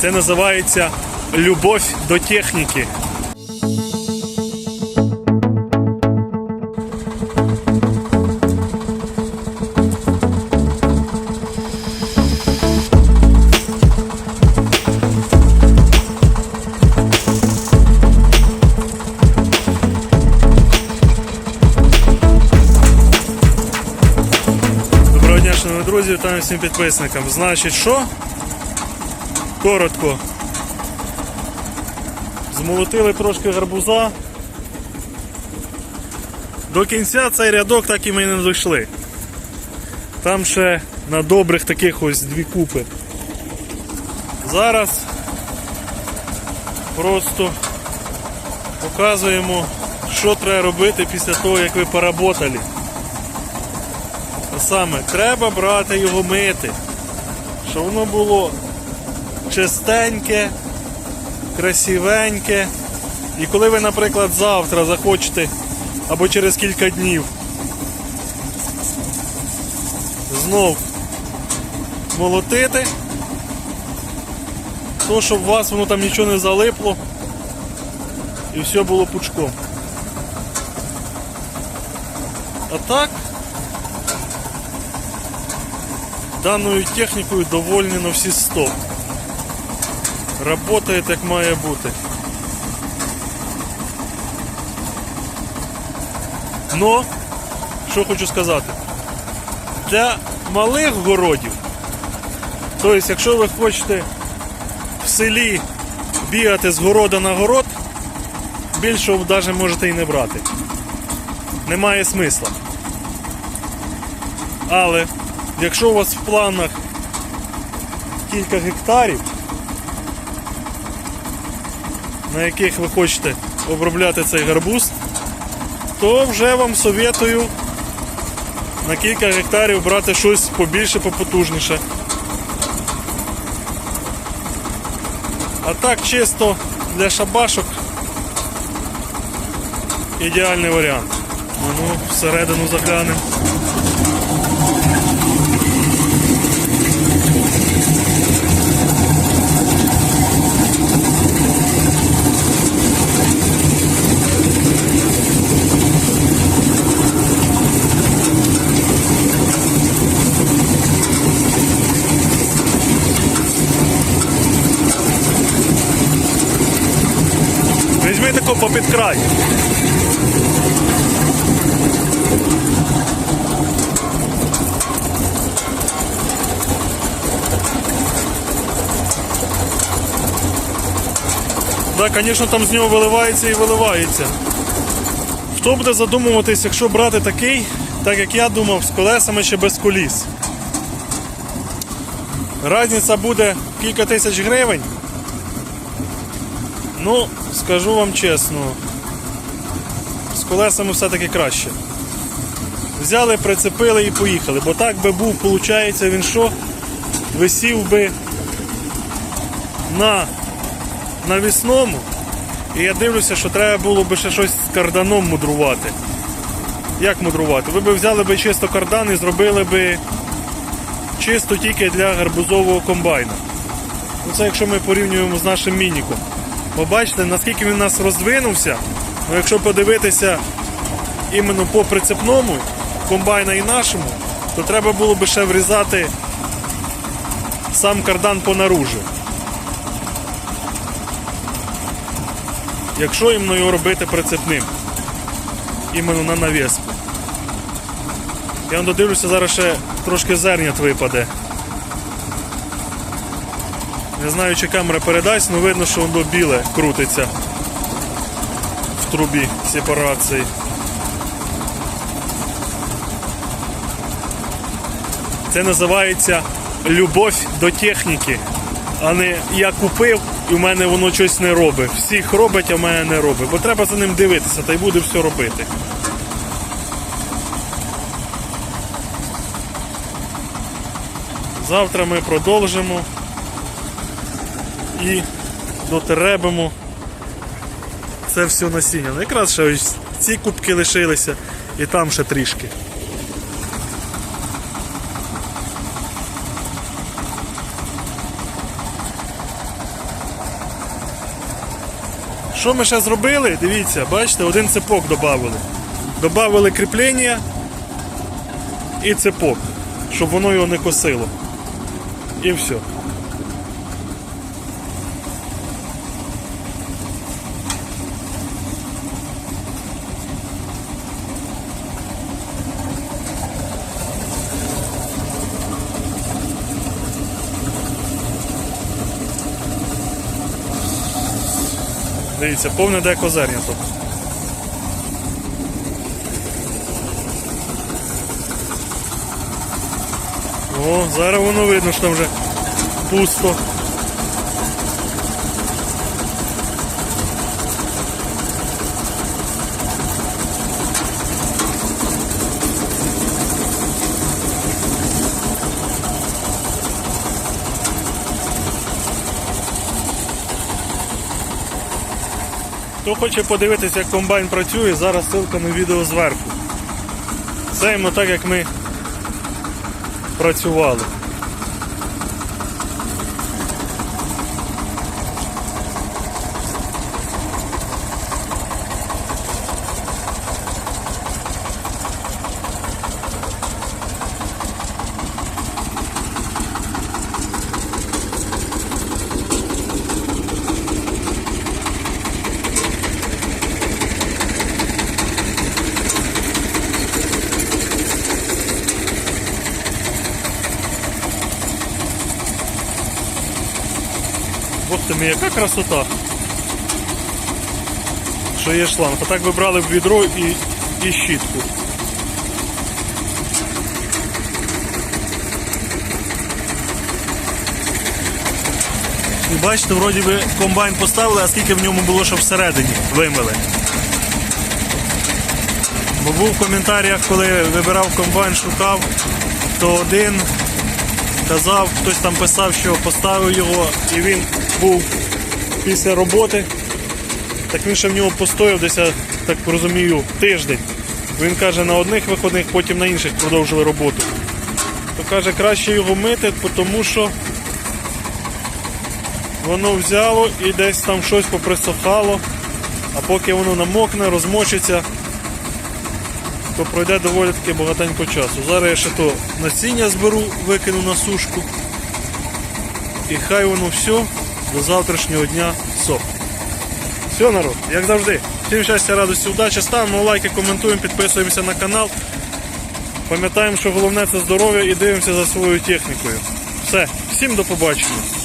Це називається любов до техніки. Доброго друзі, вітаю всім підписникам. Значить, що? Коротко. Змолотили трошки гарбуза. До кінця цей рядок так і ми не дійшли. Там ще на добрих таких ось дві купи. Зараз просто показуємо, що треба робити після того, як ви поработали. А саме, треба брати його мити, щоб воно було чистеньке, красивеньке. І коли ви, наприклад, завтра захочете або через кілька днів знов молотити, то щоб у вас воно там нічого не залипло і все було пучком. А так Даною технікою довольні на всі 100. Работає як має бути. Но, що хочу сказати, для малих городів, тобто, якщо ви хочете в селі бігати з города на город, більшого навіть можете і не брати. Немає смисла. Але якщо у вас в планах кілька гектарів, на яких ви хочете обробляти цей гарбуз, то вже вам советую на кілька гектарів брати щось побільше, попотужніше. А так чисто для шабашок ідеальний варіант. Ну, всередину заглянемо. Попід край. Так, звісно, там з нього виливається і виливається. Хто буде задумуватись, якщо брати такий, так як я думав, з колесами чи без коліс? Разниця буде кілька тисяч гривень. Ну, скажу вам чесно, з колесами все-таки краще. Взяли, прицепили і поїхали, бо так би був, виходить, він що? Висів би на навісному. І я дивлюся, що треба було би ще щось з карданом мудрувати. Як мудрувати? Ви б взяли би чисто кардан і зробили би чисто тільки для гарбузового комбайна. Це якщо ми порівнюємо з нашим мініком. Побачите, наскільки він у нас розвинувся. Ну, якщо подивитися іменно по прицепному комбайна і нашому, то треба було би ще врізати сам кардан понаружу. Якщо іменно його робити прицепним, іменно на навіску. Я вам додивлюся, зараз ще трошки зернят випаде. Не знаю, чи камера передасть, але видно, що воно біле крутиться в трубі сепарації. Це називається любов до техніки, а не я купив і в мене воно щось не робить. Всіх робить, а в мене не робить. Бо треба за ним дивитися, та й буде все робити. Завтра ми продовжимо і дотеребимо це все насіння. Ну, якраз ще ось ці кубки лишилися і там ще трішки. Що ми ще зробили? Дивіться, бачите, один цепок додали. Добавили кріплення і цепок, щоб воно його не косило. І все. Дивіться, повне деко зерня тут. О, зараз воно видно, що там вже пусто. Хто хоче подивитися, як комбайн працює, зараз ссылка на відео зверху. Саємо так, як ми працювали. Бог ти мій, яка красота. Що є шланг. А так ви брали б відро і, і щітку. І бачите, вроді ви комбайн поставили, а скільки в ньому було, щоб всередині вимили. Бо був в коментарях, коли вибирав комбайн, шукав, то один казав, хтось там писав, що поставив його і він був після роботи. Так він ще в нього постояв десь, я так розумію, тиждень. Він каже, на одних виходних, потім на інших продовжили роботу. То каже, краще його мити, тому що воно взяло і десь там щось поприсохало, а поки воно намокне, розмочиться, то пройде доволі таки багатенько часу. Зараз я ще то насіння зберу, викину на сушку. І хай воно все до завтрашнього дня сохне. Все, народ, як завжди. Всім щастя, радості, удачі. Ставимо лайки, коментуємо, підписуємося на канал. Пам'ятаємо, що головне це здоров'я і дивимося за своєю технікою. Все, всім до побачення.